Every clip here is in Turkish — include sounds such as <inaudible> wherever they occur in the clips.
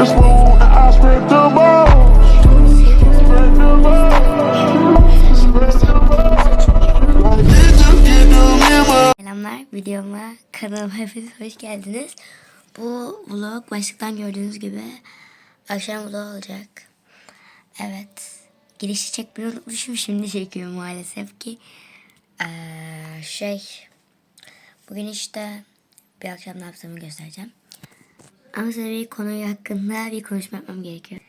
It's. Selamlar videoma kanalıma hepiniz hoş geldiniz. Bu vlog başlıktan gördüğünüz gibi akşam vlog olacak. Evet. Girişi çekmeyi unutmuşum şimdi çekiyorum maalesef ki. Ee, şey bugün işte bir akşam ne yaptığımı göstereceğim. Ama size bir konu hakkında bir konuşma yapmam gerekiyor.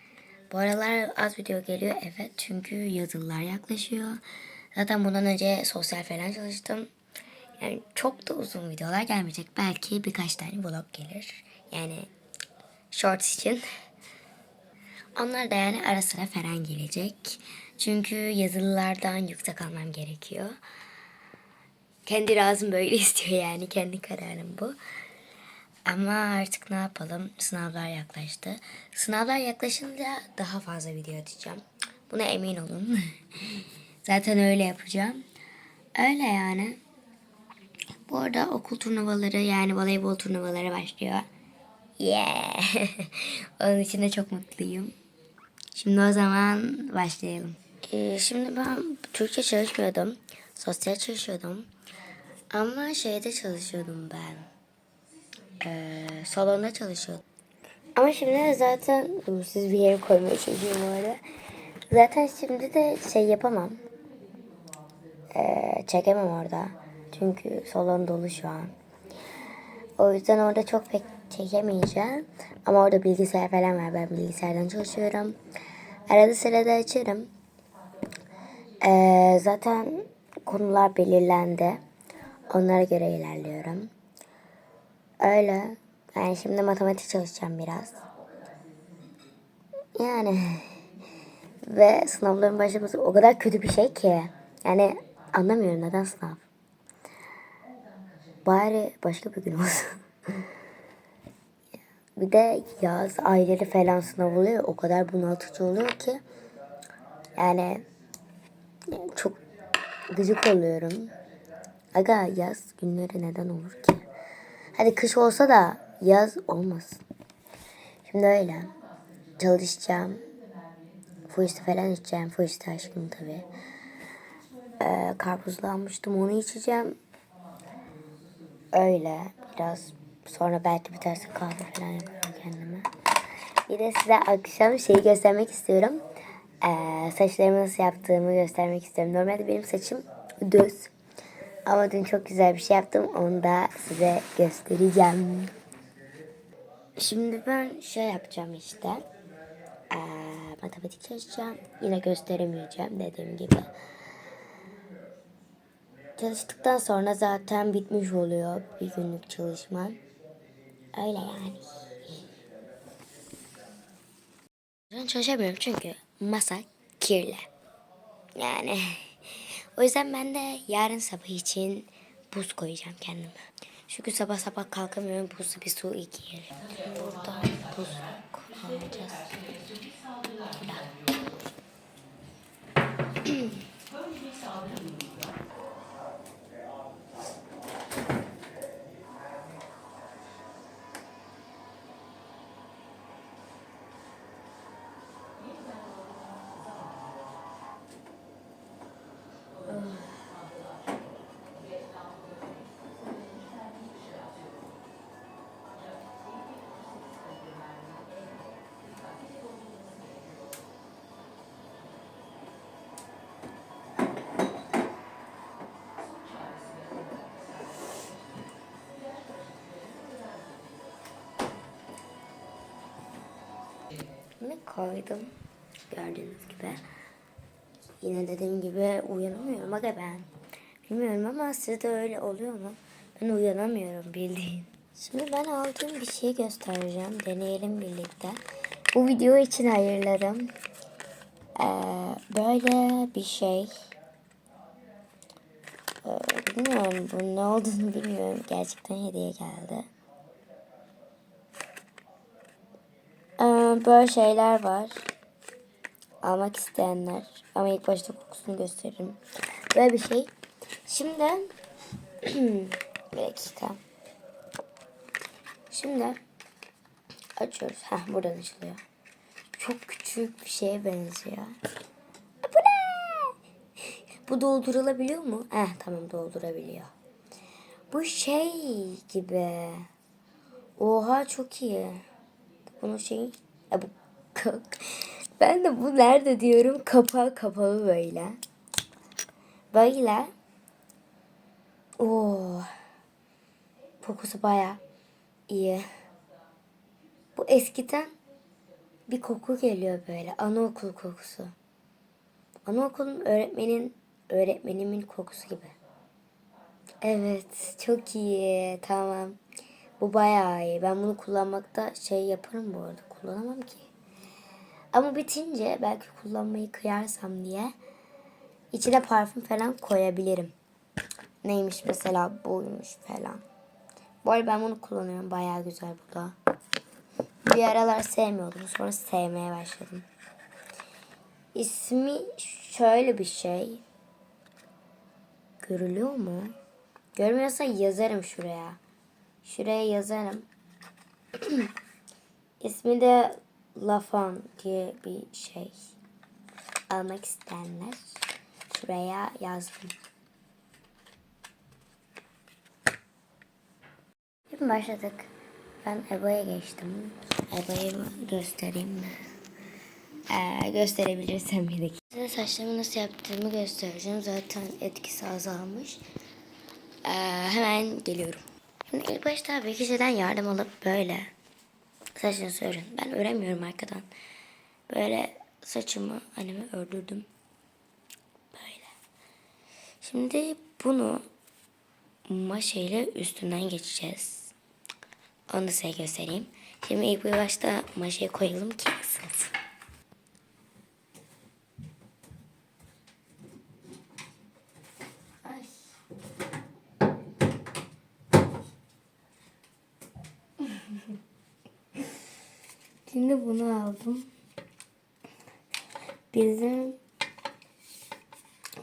Bu aralar az video geliyor evet çünkü yazılılar yaklaşıyor. Zaten bundan önce sosyal falan çalıştım. Yani çok da uzun videolar gelmeyecek. Belki birkaç tane vlog gelir. Yani shorts için. Onlar da yani ara sıra falan gelecek. Çünkü yazılılardan yüksek almam gerekiyor. Kendi razım böyle <laughs> istiyor yani. Kendi kararım bu. Ama artık ne yapalım? Sınavlar yaklaştı. Sınavlar yaklaşınca daha fazla video atacağım. Buna emin olun. <laughs> Zaten öyle yapacağım. Öyle yani. Bu arada okul turnuvaları yani voleybol turnuvaları başlıyor. Yeah. <laughs> Onun için de çok mutluyum. Şimdi o zaman başlayalım. Ee, şimdi ben Türkçe çalışmıyordum. Sosyal çalışıyordum. Ama şeyde çalışıyordum ben. Ee, salonda çalışıyordum. Ama şimdi zaten siz bir yere koymaya çalışıyorum bu arada. Zaten şimdi de şey yapamam. Ee, çekemem orada. Çünkü salon dolu şu an. O yüzden orada çok pek çekemeyeceğim. Ama orada bilgisayar falan var. Ben bilgisayardan çalışıyorum. Arada sırada açarım. Ee, zaten konular belirlendi. Onlara göre ilerliyorum. Öyle. Yani şimdi matematik çalışacağım biraz. Yani <laughs> ve sınavların başlaması o kadar kötü bir şey ki. Yani anlamıyorum neden sınav. Bari başka bir gün olsun. <laughs> bir de yaz ayları falan sınav oluyor. O kadar bunaltıcı oluyor ki. Yani çok gıcık oluyorum. Aga yaz günleri neden olur ki? Hadi kış olsa da yaz olmasın. Şimdi öyle. Çalışacağım. Fuiste falan içeceğim. Fuiste aşkım tabii. Ee, karpuzlu almıştım onu içeceğim. Öyle biraz sonra belki biterse kahve falan yaparım kendime. Bir de size akşam şeyi göstermek istiyorum. Ee, saçlarımı nasıl yaptığımı göstermek istiyorum. Normalde benim saçım düz. Ama dün çok güzel bir şey yaptım. Onu da size göstereceğim. Şimdi ben şey yapacağım işte. Ee, matematik çalışacağım. Yine gösteremeyeceğim dediğim gibi. Çalıştıktan sonra zaten bitmiş oluyor bir günlük çalışma. Öyle yani. Ben çalışamıyorum çünkü masa kirli. Yani o yüzden ben de yarın sabah için buz koyacağım kendime. Çünkü sabah sabah kalkamıyorum. Buzlu bir su iyi gelir. Burada buz koyacağız. Bunu koydum. Gördüğünüz gibi. Yine dediğim gibi uyanamıyorum aga ben. Bilmiyorum ama sizde öyle oluyor mu? Ben uyanamıyorum bildiğin. Şimdi ben aldığım bir şeyi göstereceğim. Deneyelim birlikte. Bu video için ayırlarım. Ee, böyle bir şey. Ee, bilmiyorum bu ne olduğunu bilmiyorum. Gerçekten hediye geldi. Ee, böyle şeyler var. Almak isteyenler. Ama ilk başta kokusunu gösteririm. Böyle bir şey. Şimdi <clears throat> bir dakika. Şimdi Açıyoruz. Heh buradan açılıyor. Çok küçük bir şeye benziyor. Bu ne? <laughs> Bu doldurulabiliyor mu? Eh tamam doldurabiliyor. Bu şey gibi. Oha çok iyi. Bunun şeyi... Ben de bu nerede diyorum. Kapağı kapalı böyle. Böyle. Oo. Kokusu baya iyi. Bu eskiden bir koku geliyor böyle. Anaokul kokusu. Anaokulun öğretmenin öğretmenimin kokusu gibi. Evet, çok iyi. Tamam. Bu bayağı iyi. Ben bunu kullanmakta şey yaparım bu arada. Kullanamam ki. Ama bitince belki kullanmayı kıyarsam diye içine parfüm falan koyabilirim. Neymiş mesela buymuş falan. Bu arada ben bunu kullanıyorum. Bayağı güzel bu da. Bir aralar sevmiyordum. Sonra sevmeye başladım. İsmi şöyle bir şey. Görülüyor mu? Görmüyorsa yazarım şuraya. Şuraya yazarım. <clears throat> İsmi de Lafon diye bir şey. Almak isteyenler şuraya yazdım. Şimdi başladık. Ben EBA'ya geçtim. EBA'yı göstereyim mi? Ee, gösterebilirsem bir. Size saçlarımı nasıl yaptığımı göstereceğim. Zaten etkisi azalmış. Ee, hemen geliyorum. Şimdi ilk başta bir kişiden yardım alıp böyle saçınızı örün. Ben öremiyorum arkadan. Böyle saçımı anneme ördürdüm. Böyle. Şimdi bunu maşayla üstünden geçeceğiz. Onu da size göstereyim. Şimdi ilk bir başta maşayı koyalım ki ısınsın. Şimdi bunu aldım. Bizim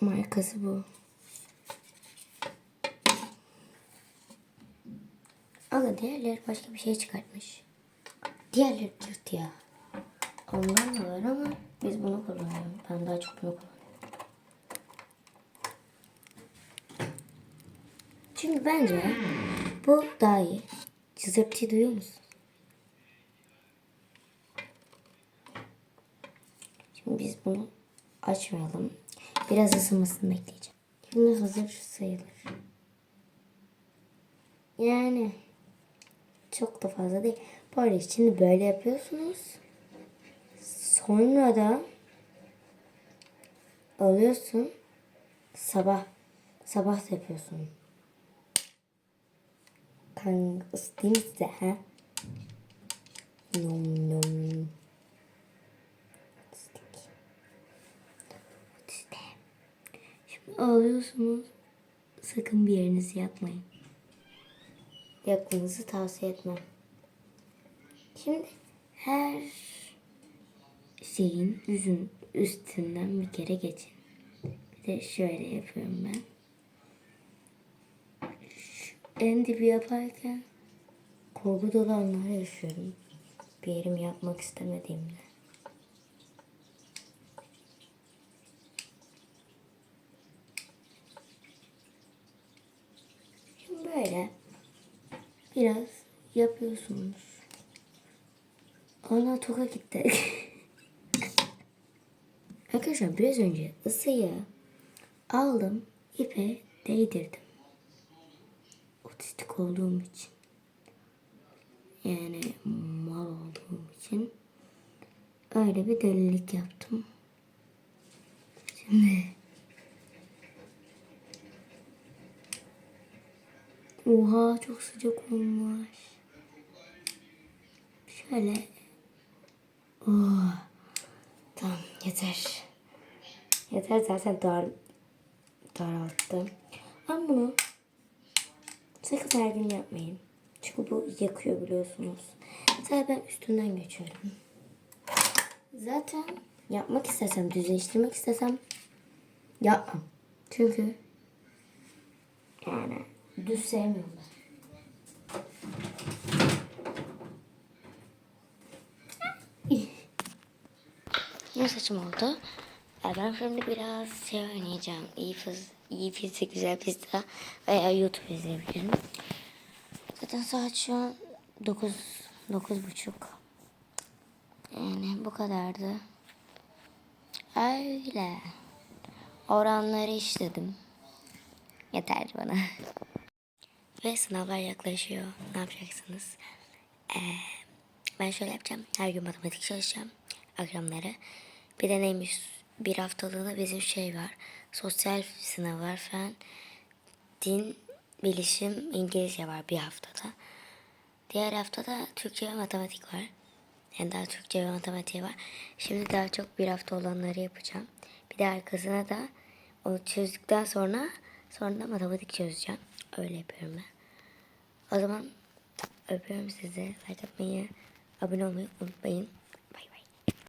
markası bu. Ama diğerleri başka bir şey çıkartmış. Diğerleri tırt ya. Ondan da var ama biz bunu kullanıyoruz. Ben daha çok bunu kullanıyorum. Çünkü bence bu daha iyi. Cızırtıyı duyuyor musun? Şimdi biz bunu açmayalım. Biraz ısınmasını bekleyeceğim. Şimdi hazır sayılır. Yani çok da fazla değil. Bu arada şimdi böyle yapıyorsunuz. Sonra da alıyorsun. Sabah sabah da yapıyorsun. Kan ısıtayım size ha. Nom nom. Isıtık. İşte. Şimdi alıyorsunuz. Sakın bir yerinizi yakmayın yakmanızı tavsiye etmem. Şimdi her şeyin yüzün üstünden bir kere geçin. Bir de şöyle yapıyorum ben. Şu en dibi yaparken korku dolu anlar yaşıyorum. Bir yerimi yapmak istemediğimde. Şimdi böyle biraz yapıyorsunuz. Ana toka gitti. <laughs> Arkadaşlar biraz önce ısıyı aldım, ipe değdirdim. Otistik olduğum için. Yani mal olduğum için. Öyle bir delilik yaptım. Şimdi Oha çok sıcak olmuş. Şöyle. Oh. Tamam yeter. Yeter zaten dar daralttım. Ama bunu sakın her gün yapmayın. Çünkü bu yakıyor biliyorsunuz. Sadece ben üstünden geçiyorum. Zaten yapmak istesem, düzleştirmek istesem yapmam. Çünkü yani Düz sevmiyorum ben. Ne saçım oldu? Ben şimdi biraz şey oynayacağım. İyi fizik, iyi fizik güzel pizza veya YouTube izleyebilirim. Zaten saat şu an 9, 9 buçuk. Yani bu kadardı. Öyle. Oranları işledim. Yeter bana. Ve sınavlar yaklaşıyor. Ne yapacaksınız? Ee, ben şöyle yapacağım. Her gün matematik çalışacağım. Akşamları. Bir de neymiş? Bir haftalığına bizim şey var. Sosyal sınav var falan. Din, bilişim, İngilizce var bir haftada. Diğer haftada Türkçe ve matematik var. Yani daha Türkçe ve matematiği var. Şimdi daha çok bir hafta olanları yapacağım. Bir de arkasına da onu çözdükten sonra sonra da matematik çözeceğim. Öyle yapıyorum ben. O zaman öpüyorum sizi. Like atmayı, abone olmayı unutmayın.